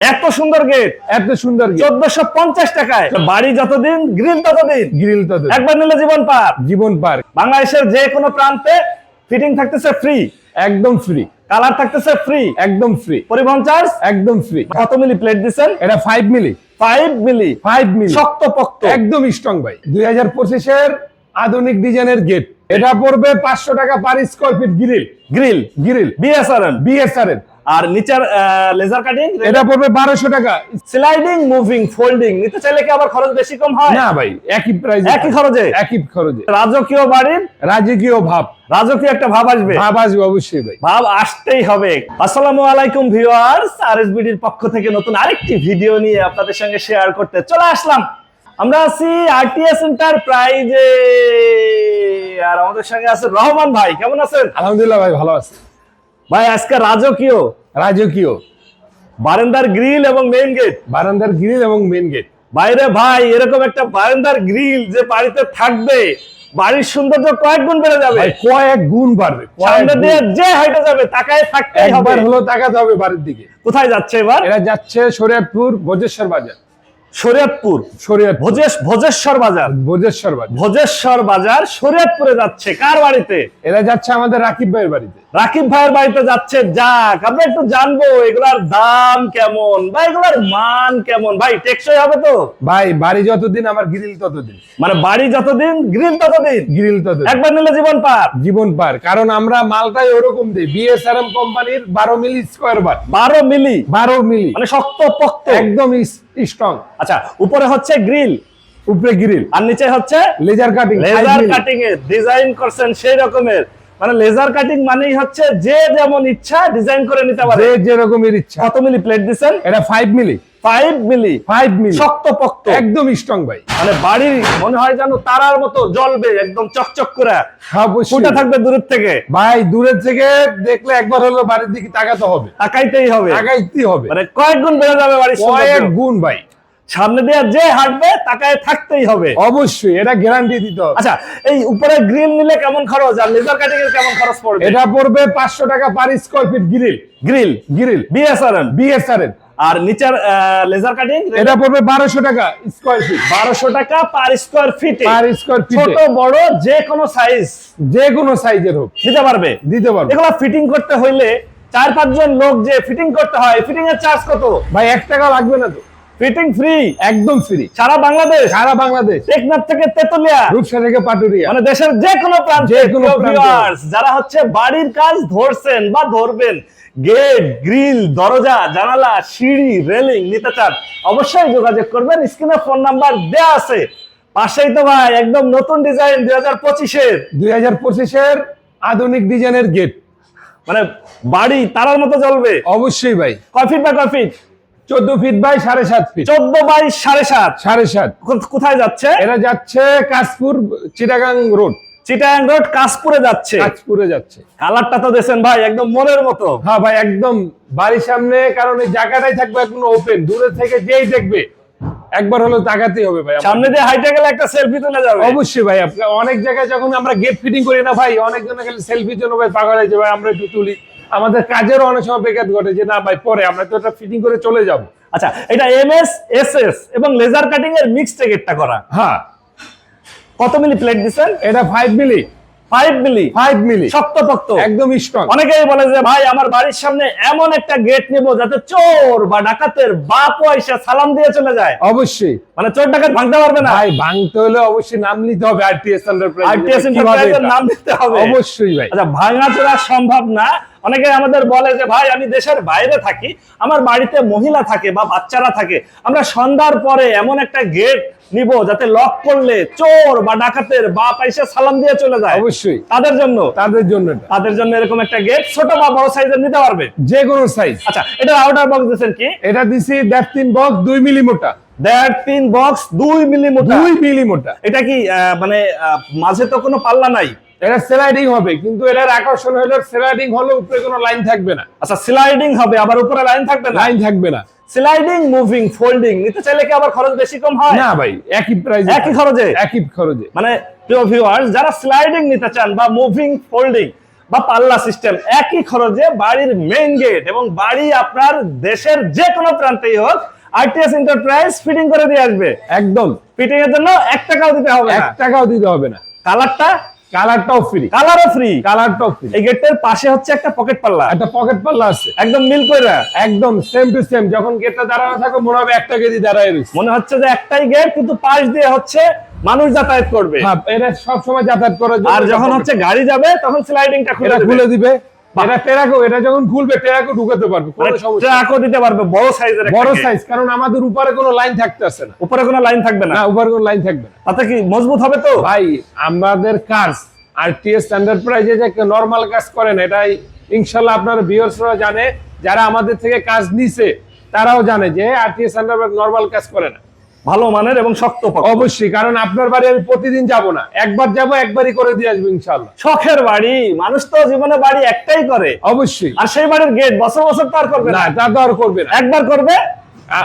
এত সুন্দর গেট এত সুন্দর চোদ্দশো পঞ্চাশ টাকায়। বাড়ি যতদিন গ্রিল ততদিন। গ্রিল তো দেবে। একবার নিলে জীবন পার। জীবন পার্ক বাংলাদেশের যে কোনো প্রান্তে ফিটিং থাকতেছে ফ্রি একদম ফ্রি কালার থাকতেছে ফ্রি একদম ফ্রি পরিবহন চার্জ একদম ফ্রি কত মিলি প্লেট দিচ্ছেন এটা five milli. Five milli. Five milli. শক্ত পোক্ত একদম স্ট্রং ভাই। দুই হাজার পঁচিশের আধুনিক ডিজাইনের গেট এটা পড়বে পাঁচশো টাকা per square feet grill grill grill B S R L B S R আর নিচের লেজার কাটিং এটা পড়বে টাকা। স্লাইডিং মুভিং ফোল্ডিং নিতে চাইলে কি আবার খরচ বেশি কম হয়? না ভাই একই প্রাইস একই খরচে? একই খরচে। রাজকীয় বাড়ির রাজকীয় ভাব। রাজকীয় একটা ভাব আসবে। ভাব আসবে অবশ্যই ভাই। ভাব আসতেই হবে। আসসালামু আলাইকুম ভিউয়ার্স আরএসবিডির পক্ষ থেকে নতুন আরেকটি ভিডিও নিয়ে আপনাদের সঙ্গে শেয়ার করতে চলে আসলাম। আমরা আছি আরটিএস এন্টারপ্রাইজে আর আমাদের সঙ্গে আছে রহমান ভাই। কেমন আছেন? আলহামদুলিল্লাহ ভাই ভালো আছে। ভাই আজকে রাজকীয়। রাজকীয়। বারান্দার গ্রিল এবং মেইন গেট বারান্দার গ্রিল এবং মেন গেট বাইরে ভাই এরকম একটা বারান্দার গ্রিল যে বাড়িতে থাকবে বাড়ির সৌন্দর্য কয়েক গুণ বেড়ে যাবে। কয়েক গুণ বাড়বে সামনে দিয়ে যে হাইটে যাবে তাকায় থাকতে হবে। হলো তাকাতে হবে বাড়ির দিকে। কোথায় যাচ্ছে এবার? এরা যাচ্ছে শরীয়তপুর বজেশ্বর বাজার। শরীয়তপুর। শরীয়তপুর। ভোজেশ ভোজেশ্বর বাজার। ভোজেশ্বর বাজার। ভোজেশ্বর বাজার শরীয়তপুরে যাচ্ছে। কার বাড়িতে? এরা যাচ্ছে আমাদের রাকিব ভাইয়ের বাড়িতে। রাকিব ভাইয়ের বাড়িতে যাচ্ছে। যাক আমরা একটু জানব এগুলার দাম কেমন বা এগুলার মান কেমন? ভাই টেকসই হবে তো? ভাই বাড়ি যতদিন আমার গ্রিল ততদিন। মানে বাড়ি যতদিন গ্রিল ততদিন? গ্রিল ততদিন। একবার নিলে জীবন পার। জীবন পার। কারণ আমরা মালটাই ওরকম দিই। বিএসআরএম কোম্পানির বারো মিলি স্কোয়ার বার বারো মিলি? বারো মিলি। মানে শক্ত পোক্ত। একদম স্ট্রং আচ্ছা উপরে হচ্ছে গ্রিল উপরে গ্রিল আর নিচে হচ্ছে লেজার কাটিং লেজার কাটিং এর ডিজাইন করছেন সেই রকমের। মানে লেজার কাটিং মানেই হচ্ছে যে যেমন ইচ্ছা ডিজাইন করে নিতে পারে। যে যেরকমের ইচ্ছা। কত মিলি প্লেট দিচ্ছেন? এটা five milli five milli five milli শক্ত পোক্ত একদম স্ট্রং ভাই। মানে বাড়ি মনে হয় যেন তারার মতো জ্বলবে একদম চকচক করে। ফুটে থাকবে দূরের থেকে? ভাই দূরের থেকে দেখলে একবার হলো বাড়ির দিকে তাকাতে হবে। তাকাইতেই হবে। তাকাইতে হবে। মানে কয়েক গুণ বেড়ে যাবে বাড়ির কয়েক গুণ ভাই। সামনে দিয়ে যে হাঁটবে তাকায় থাকতেই হবে। অবশ্যই এটা গ্যারান্টি দিতে হবে। আচ্ছা এই উপরে গ্রিল নিলে কেমন খরচ? আর লেজার কাটিং এর কেমন খরচ পড়বে? এটা পড়বে পাঁচশো টাকা per square feet grill grill grill B S R N B S R M আর নিচের লেজার কাটিং এটা পড়বে বারোশো টাকা স্কোয়ার ফিট বারোশো টাকা পার স্কোয়ার ফিটে পার স্কোয়ার ফিট ছোট বড় যে কোনো সাইজ যে কোনো সাইজের হোক। দিতে পারবে? দিতে পারবে। এগুলো ফিটিং করতে হইলে চার পাঁচজন লোক যে ফিটিং করতে হয় ফিটিং এর চার্জ কত? ভাই এক টাকা লাগবে না তো। ফিটিং ফ্রি একদম ফ্রি সারা বাংলাদেশ? সারা বাংলাদেশ। টেকনাফ থেকে তেতুলিয়া? রূপসা থেকে পাটুরিয়া। মানে দেশের যে কোনো প্রান্তে যে কোনো যারা হচ্ছে বাড়ির কাজ ধরছেন বা ধরবেন গেট গ্রিল দরজা জানালা সিঁড়ি রেলিং নিতে চান অবশ্যই যোগাযোগ করবেন স্ক্রিনে ফোন নাম্বার দেয়া আছে। পাশেই তো ভাই একদম নতুন ডিজাইন দুই হাজার পঁচিশের। দুই হাজার পঁচিশের আধুনিক ডিজাইনের গেট। মানে বাড়ি তারার মতো জ্বলবে। অবশ্যই ভাই। কয় ফিট বাই কয় ফিট? চোদ্দ ফিট বাই সাড়ে সাত ফিট। চোদ্দ বাই সাড়ে সাত। সাড়ে সাত। কোথায় যাচ্ছে? এরা যাচ্ছে কাশপুর চিটাগাং রোড। চিটাং রোড কাশপুরে যাচ্ছে। কাশপুরে যাচ্ছে। কালারটা তো ভাই একদম মনের মতো। হ্যাঁ ভাই একদম বাড়ির সামনে কারণ এই জায়গাটাই থাকবে এখন ওপেন দূরে থেকে যেই দেখবে একবার হলো তাকাতেই হবে ভাই। সামনে দিয়ে হাইটে গেলে একটা সেলফি তুলে যাবে। অবশ্যই ভাই অনেক জায়গায় যখন আমরা গেট ফিটিং করি না ভাই অনেকজনে খালি সেলফির জন্য ভাই পাগল হয়েছে ভাই আমরা একটু তুলি। আমাদের কাজেরও অনেক সময় বেকার ঘটে যে না ভাই পরে আমরা তো এটা ফিটিং করে চলে যাব। আচ্ছা এটা এম এস এস এস এবং লেজার কাটিং এর মিক্স টেকেটটা করা। হ্যাঁ কত মিলি প্লেট দিচ্ছেন? এটা five milli. Five milli? Five milli. শক্তপোক্ত। একদম স্ট্রং অনেকেই বলে যে ভাই আমার বাড়ির সামনে এমন একটা গেট নিব যাতে চোর বা ডাকাতের বাপ পয়সা সালাম দিয়ে চলে যায়। অবশ্যই। মানে চোর ডাকাত ভাঙতে পারবে না। ভাই ভাঙতে হলে অবশ্যই নাম নিতে হবে আরটিএস এন্টারপ্রাইজ আরটিএস এন্টারপ্রাইজের নাম দিতে হবে। অবশ্যই ভাই। আচ্ছা ভাঙা চোরা সম্ভব না। অনেকে আমাদের বলে যে ভাই আমি দেশের বাইরে থাকি আমার বাড়িতে মহিলা থাকে বা বাচ্চারা থাকে আমরা সন্ধ্যার পরে এমন একটা গেট নিব যাতে লক করলে চোর বা ডাকাতের বা পয়সা সালাম দিয়ে চলে যায়। অবশ্যই। তাদের জন্য? তাদের জন্য তাদের জন্য এরকম একটা গেট ছোট বা বড় সাইজের নিতে পারবে? যে কোনো সাইজ আচ্ছা এটা আউটার বক্স দিচ্ছেন কি? এটা দিছি দেড় তিন বক্স দুই মিলি মোটা দেড় তিন বক্স দুই মিলি মোটা দুই মিলি মোটা এটা কি মানে মাঝে তো কোনো পাল্লা নাই? এটা স্লাইডিং হবে কিন্তু এটার আকর্ষণ হলো স্লাইডিং হলে উপরে কোনো লাইন থাকবে না। আচ্ছা স্লাইডিং হবে আবার উপরে লাইন থাকবে না? লাইন থাকবে না। স্লাইডিং মুভিং ফোল্ডিং নিতে চাইলে কি আবার খরচ বেশি কম হয়? না ভাই একই প্রাইস। একই খরচে? একই খরচে। মানে প্রিয় ভিউয়ার্স যারা স্লাইডিং নিতে চান বা মুভিং ফোল্ডিং বা পাল্লা সিস্টেম একই খরচে বাড়ির মেইন গেট এবং বাড়ি আপনার দেশের যে কোনো প্রান্তেই হোক আরটিএস এন্টারপ্রাইজ ফিটিং করে দিয়ে আসবে। একদম। ফিটিং এর জন্য এক টাকাও দিতে হবে এক টাকাও দিতে হবে না। কালারটা কালারটাও ফ্রি কালারও ফ্রি কালারটাও ফ্রি এই গেটের পাশে হচ্ছে একটা পকেট পাল্লা একটা পকেট পাল্লা আছে। একদম মিল করে একদম সেম টু সেম যখন গেটটা দাঁড়ানো থাকো মনে হবে একটা গেদি দাঁড়ায় রয়েছে। মনে হচ্ছে যে একটাই গেট কিন্তু পাশ দিয়ে হচ্ছে মানুষ যাতায়াত করবে। হ্যাঁ এটা সব সময় যাতায়াত জন্য আর যখন হচ্ছে গাড়ি যাবে তখন স্লাইডিংটা। খুলে দিবে। এটা টেরাকো এটা যখন খুলবে টেরাকো ঢুকাতে পারবে কোনো মানে সমস্যা নেই। ট্রাকও দিতে পারবে বড় সাইজের বড় সাইজ কারণ আমাদের উপরে কোনো লাইন থাকতেছে না। উপরে কোনো লাইন থাকবে না? না উপরে কোনো লাইন থাকবে না। তাতে কি মজবুত হবে তো? ভাই আমাদের কাজ আর টিএস স্ট্যান্ডার্ড প্রাইজে যে নরমাল কাজ করে না এটাই ইনশাল্লাহ আপনার ভিউয়ার্সরা জানে যারা আমাদের থেকে কাজ নিছে তারাও জানে যে আর টিএস স্ট্যান্ডার্ড নরমাল কাজ করে না। ভালো মানের এবং শক্ত। অবশ্যই কারণ আপনার বাড়ি আমি প্রতিদিন যাব না। একবার যাব একবারই করে দিয়ে আসব ইনশাল্লাহ শখের বাড়ি মানুষ তো জীবনে বাড়ি একটাই করে। অবশ্যই। আর সেই বাড়ির গেট বছর বছর তো আর করবে না তা তো আর করবে না। একবার করবে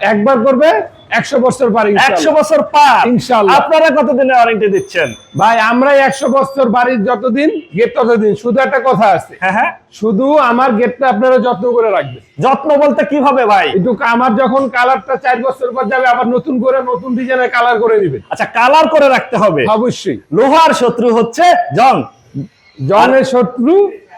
একবার করবে একশো বছর পার একশো বছর পার। ইনশাআল্লাহ। আপনারা কতদিনে ওয়ারেন্টি দিচ্ছেন? ভাই আমরাই একশো বছর বাড়ির যতদিন গেট ততদিন। শুধু একটা কথা আছে। হ্যাঁ হ্যাঁ। শুধু আমার গেটটা আপনারা যত্ন করে রাখবেন। যত্ন বলতে কীভাবে ভাই? একটু আমার যখন কালারটা চার বছর পর যাবে আবার নতুন করে নতুন ডিজাইনের কালার করে দিবেন। আচ্ছা কালার করে রাখতে হবে। অবশ্যই। লোহার শত্রু হচ্ছে জং। জনের শত্রু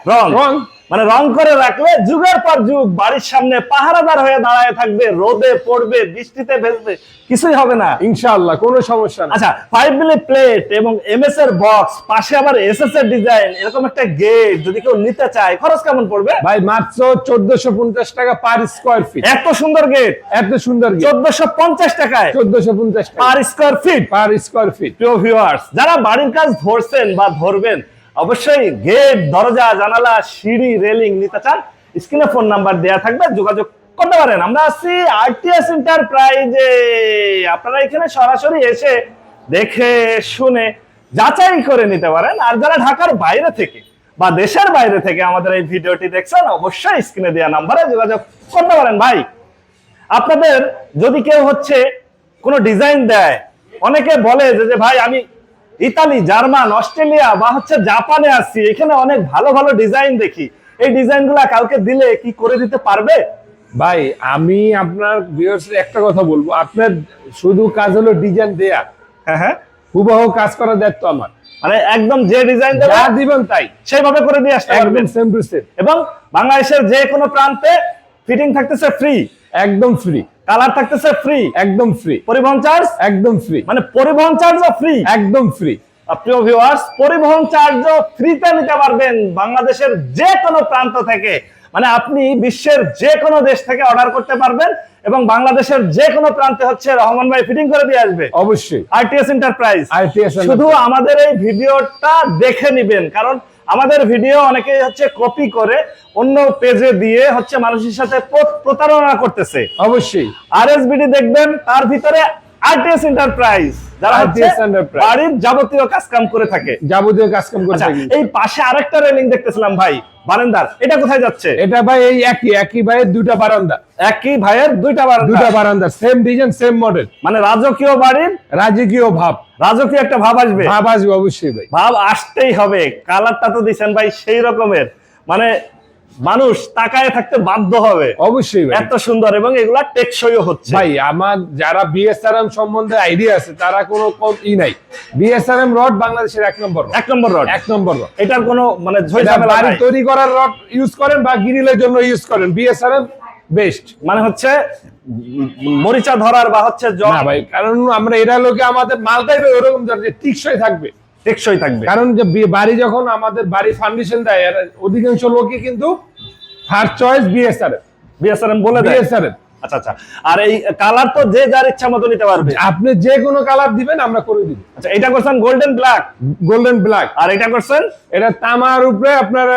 রং। রং। মানে রং করে রাখলে যুগের পর যুগ বাড়ির সামনে পাহারাদার হয়ে দাঁড়ায় থাকবে রোদে পড়বে বৃষ্টিতে ভেজবে কিছুই হবে না। ইনশাআল্লাহ কোনো সমস্যা না আচ্ছা ফাইভ মিলি প্লেট এবং এমএস এর বক্স পাশে আবার এসএস এর ডিজাইন এরকম একটা গেট যদি কেউ নিতে চায় খরচ কেমন পড়বে? ভাই মাত্র চোদ্দশো পঞ্চাশ টাকা পার স্কোয়ার ফিট এত সুন্দর গেট এত সুন্দর গেট চোদ্দশো পঞ্চাশ টাকায়। চোদ্দশো পঞ্চাশ টাকা। Per square feet per square feet প্রিয় ভিউয়ার্স যারা বাড়ির কাজ ধরছেন বা ধরবেন অবশ্যই গেট, দরজা, জানালা, সিঁড়ি, রেলিং নিতে চান স্ক্রিনে ফোন নাম্বার দেয়া থাকবে, যোগাযোগ করতে পারেন। আমরা আছি আরটিএস এন্টারপ্রাইজে আপনারা এখানে সরাসরি এসে দেখে, শুনে, যাচাই করে নিতে পারেন। আর যারা ঢাকার বাইরে থেকে বা দেশের বাইরে থেকে আমাদের এই ভিডিওটি দেখছেন, অবশ্যই স্ক্রিনে দেওয়া নাম্বারে যোগাযোগ করতে পারেন। ভাই, আপনাদের যদি কেউ হচ্ছে কোনো ডিজাইন দেয়, অনেকে বলে যে যে ভাই, আমি ইতালি জার্মান অস্ট্রেলিয়া বা হচ্ছে জাপানে আসছি এখানে অনেক ভালো ভালো ডিজাইন দেখি। এই ডিজাইনগুলো কাউকে দিলে কি করে দিতে পারবে? ভাই আমি আপনার ভিউয়ার্স একটা কথা বলব। আপনার শুধু কাজ হলো ডিজাইন দেয়া। হ্যাঁ হ্যাঁ। হুবহু কাজ করার দায়িত্ব আমার। মানে একদম যে ডিজাইন যা দেবে দিবেন তাই। সেইভাবে করে দিয়ে আসতে পারবেন সেম টু সেম এবং বাংলাদেশের যে কোনো প্রান্তে ফিটিং থাকতেছে ফ্রি একদম ফ্রি কালার থাকতেছে ফ্রি একদম ফ্রি পরিবহন চার্জ একদম ফ্রি মানে পরিবহন চার্জও ফ্রি একদম ফ্রি প্রিয় ভিউয়ার্স পরিবহন চার্জও ফ্রিতে নিতে পারবেন বাংলাদেশের যে কোনো প্রান্ত থেকে। মানে আপনি বিশ্বের যে কোনো দেশ থেকে অর্ডার করতে পারবেন এবং বাংলাদেশের যে কোনো প্রান্তে হচ্ছে রহমান ভাই ফিটিং করে দিয়ে আসবে। অবশ্যই। আরটিএস এন্টারপ্রাইজ শুধু আমাদের এই ভিডিওটা দেখে নিবেন কারণ আমাদের ভিডিও অনেকে হচ্ছে কপি করে অন্য পেজে দিয়ে হচ্ছে মানুষের সাথে প্রতারণা করতেছে। অবশ্যই। আরএসবিডি দেখবেন তার ভিতরে আরটিএস এন্টারপ্রাইজ যারা। বাড়ির যাবতীয় কাজ কাম করে থাকে। যাবতীয় কাজ কাম করে থাকে। এই পাশে আরেকটা রেলিং দেখতেছিলাম ভাই। বারান্দার এটা কোথায় যাচ্ছে? এটা ভাই এই একই একই ভাইয়ের দুইটা বারান্দা। একই ভাইয়ের দুইটা বারান্দা। দুইটা বারান্দা সেম ডিজাইন সেম মডেল মানে রাজকীয় বাড়ির রাজকীয় ভাব। রাজকীয় একটা ভাব আসবে। ভাব আসবে অবশ্যই ভাই। ভাব আসতেই হবে। কালারটা তো দিছেন ভাই সেই রকমের। মানে মানুষ তাকায় থাকতে বাধ্য হবে। অবশ্যই এত সুন্দর এবং এগুলা টেকসইও হচ্ছে। ভাই আমার যারা বিএসআরএম সম্বন্ধে আইডিয়া আছে তারা কোনো ই নাই। বিএসআরএম রড বাংলাদেশের এক নম্বর এক নম্বর রড এক নম্বর রড এটার কোনো মানে বাড়ি তৈরি করার রড ইউজ করেন বা গ্রিলের জন্য ইউজ করেন। বিএসআরএম বেস্ট মানে হচ্ছে মরিচা ধরার বা হচ্ছে জং না ভাই কারণ আমরা এটা লোকে আমাদের মালটাই ওরকম টিকসই থাকবে। টেকসই থাকবে। কারণ যে বাড়ি যখন আমাদের বাড়ি ফাউন্ডেশন দেয় অধিকাংশ লোকই কিন্তু ফার্স্ট চয়েস বিএসআরএম বিএসআরএম বলে দেয়? বিএসআরএম আচ্ছা আচ্ছা। আর এই কালার তো যে যার ইচ্ছা মতো নিতে পারবে। আপনি যে কোনো কালার দিবেন আমরা করে দিব। আচ্ছা এটা করছেন গোল্ডেন ব্ল্যাক গোল্ডেন ব্ল্যাক আর এটা করছেন? এটা তামার উপরে আপনার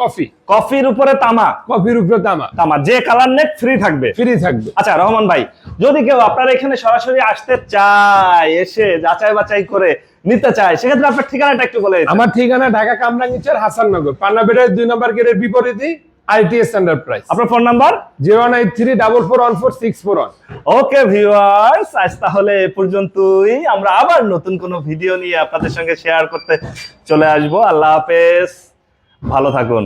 কফি কফির উপরে তামা? কফির উপরে তামা। তামা যে কালার নেক ফ্রি থাকবে। ফ্রি থাকবে। আচ্ছা রহমান ভাই যদি কেউ আপনার এখানে সরাসরি আসতে চায় এসে যাচাই বাছাই করে নিতে চায় সেক্ষেত্রে আপনার ঠিকানাটা একটু বলে আমার ঠিকানা ঢাকা কামরাঙ্গিচার হাসাননগর পান্নাবেড়ার দুই নম্বর গেটের বিপরীতে আইটিএস এন্টারপ্রাইজ আপনার phone number zero nine three double four one four six four one. Okay viewers আজ তাহলে এ পর্যন্তই। আমরা আবার নতুন কোনো ভিডিও নিয়ে আপনাদের সঙ্গে শেয়ার করতে চলে আসব। আল্লাহ হাফেজ। ভালো থাকুন।